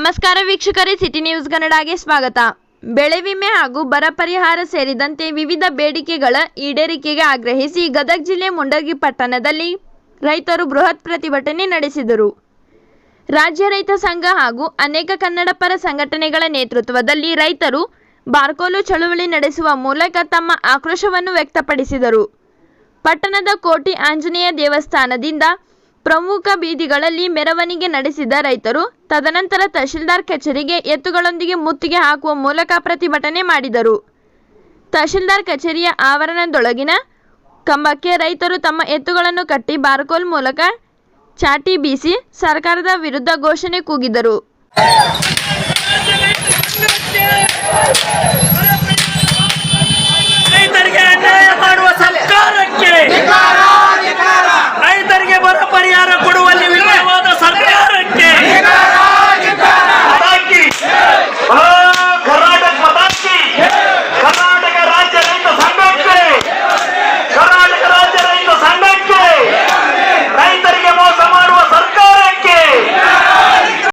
ನಮಸ್ಕಾರ ವೀಕ್ಷಕರೇ, city news ಕನ್ನಡಗೆ ಸ್ವಾಗತ. ಬೆಳೆ ವಿಮೆ ಹಾಗೂ ಬರ ಪರಿಹಾರ ಸೇರಿದಂತೆ ವಿವಿಧ ಬೇಡಿಕೆಗಳ ಈಡೇರಿಕೆಗೆ ಆಗ್ರಹಿಸಿ ಗದಗ ಜಿಲ್ಲೆ ಮುಂಡಗಿ ಪಟ್ಟಣದಲ್ಲಿ ರೈತರು ಬೃಹತ್ ಪ್ರತಿಭಟನೆ ನಡೆಸಿದರು. ರಾಜ್ಯ ರೈತ ಸಂಘ ಹಾಗೂ ಅನೇಕ ಕನ್ನಡ ಪರ ಸಂಘಟನೆಗಳ ನೇತೃತ್ವದಲ್ಲಿ ರೈತರು ಬಾರ್ಕೋಲು ಚಳುವಳಿ ನಡೆಸುವ ಮೂಲಕ ತಮ್ಮ ಆಕ್ರೋಶವನ್ನು ವ್ಯಕ್ತಪಡಿಸಿದರು. ಪಟ್ಟಣದ ಕೋಟಿ ಆಂಜನೇಯ ದೇವಸ್ಥಾನದಿಂದ ಪ್ರಮುಖ ಬೀದಿಗಳಲ್ಲಿ ಮೆರವಣಿಗೆ ನಡೆಸಿದ ರೈತರು ತದನಂತರ ತಹಶೀಲ್ದಾರ್ ಕಚೇರಿಗೆ ಎತ್ತುಗಳೊಂದಿಗೆ ಮುತ್ತಿಗೆ ಹಾಕುವ ಮೂಲಕ ಪ್ರತಿಭಟನೆ ಮಾಡಿದರು ತಹಶೀಲ್ದಾರ್ ಕಚೇರಿಯ ಆವರಣದೊಳಗಿನ ಕಂಬಕ್ಕೆ ರೈತರು ತಮ್ಮ ಎತ್ತುಗಳನ್ನು ಕಟ್ಟಿ ಬಾರ್ಕೋಲ್ ಮೂಲಕ ಚಾಟಿ ಬೀಸಿ ಸರ್ಕಾರದ ವಿರುದ್ಧ ಘೋಷಣೆ ಕೂಗಿದರು.